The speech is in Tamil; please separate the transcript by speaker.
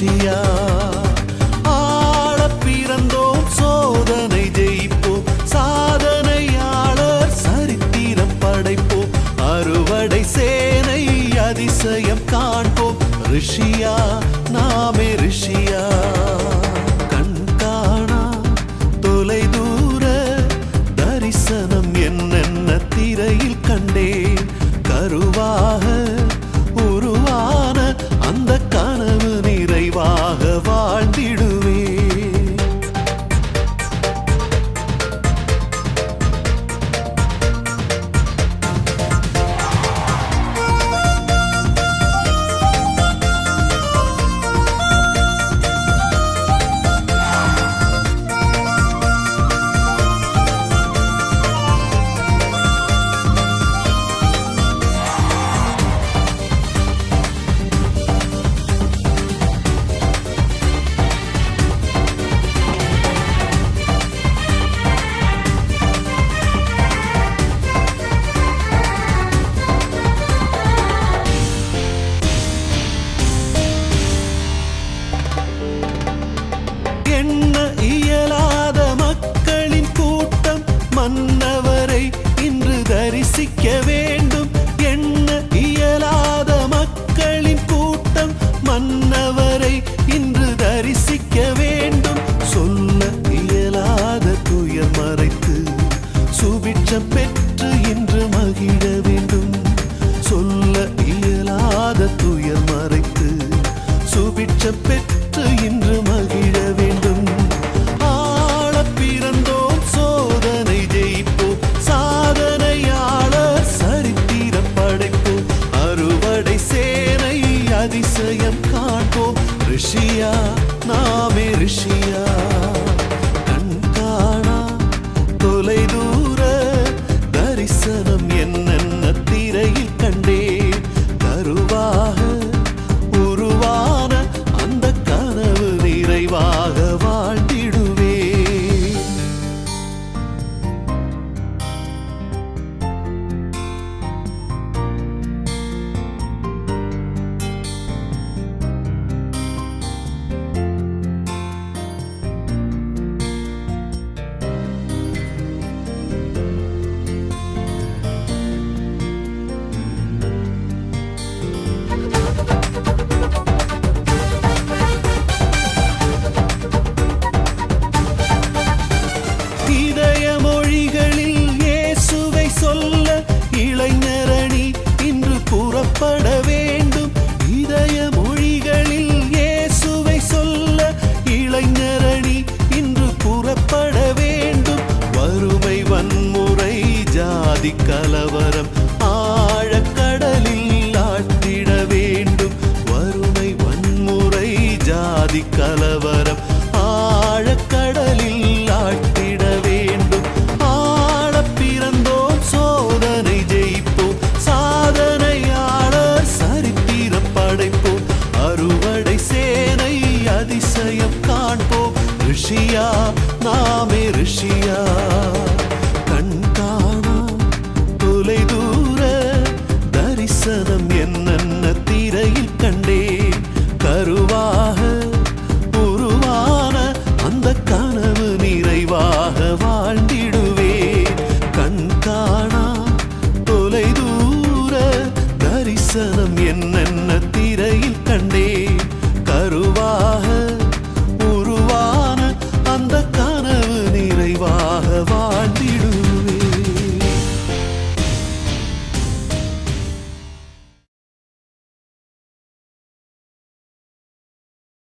Speaker 1: நாமே தரிசிக்க வேண்டும். எண்ண இயலாத மக்களின் கூட்டம். மன்னவரை இன்று தரிசிக்க வேண்டும். சொல்ல இயலாத துயர் மறைத்து. சுபிட்சம் பெற்று இன்று மகிழ வேண்டும். சொல்ல இயலாத துயர் மறைத்து. சுபிட்சம் பெற்று இன்று நிறைவாக கலவரம் ஆழக்கடலில் ஆட்டிட வேண்டும். வறுமை வன்முறை ஜாதி கலவரம் ஆழக்கடலில் ஆட்டிட வேண்டும். ஆழ பிறந்தோம் சோதனை ஜெயிப்போம். சாதனையாளர் சரித்திரம் படைப்போம். அறுவடை சேனை அதிசயம் காண்போம். ரிஷியா நாமே ரிஷியா. கண்டேன். கருவாக உருவான அந்த கனவு நிறைவாக வாழ்ந்திடுவேன். கண் காணா தொலை தூர தரிசனம் என்ன?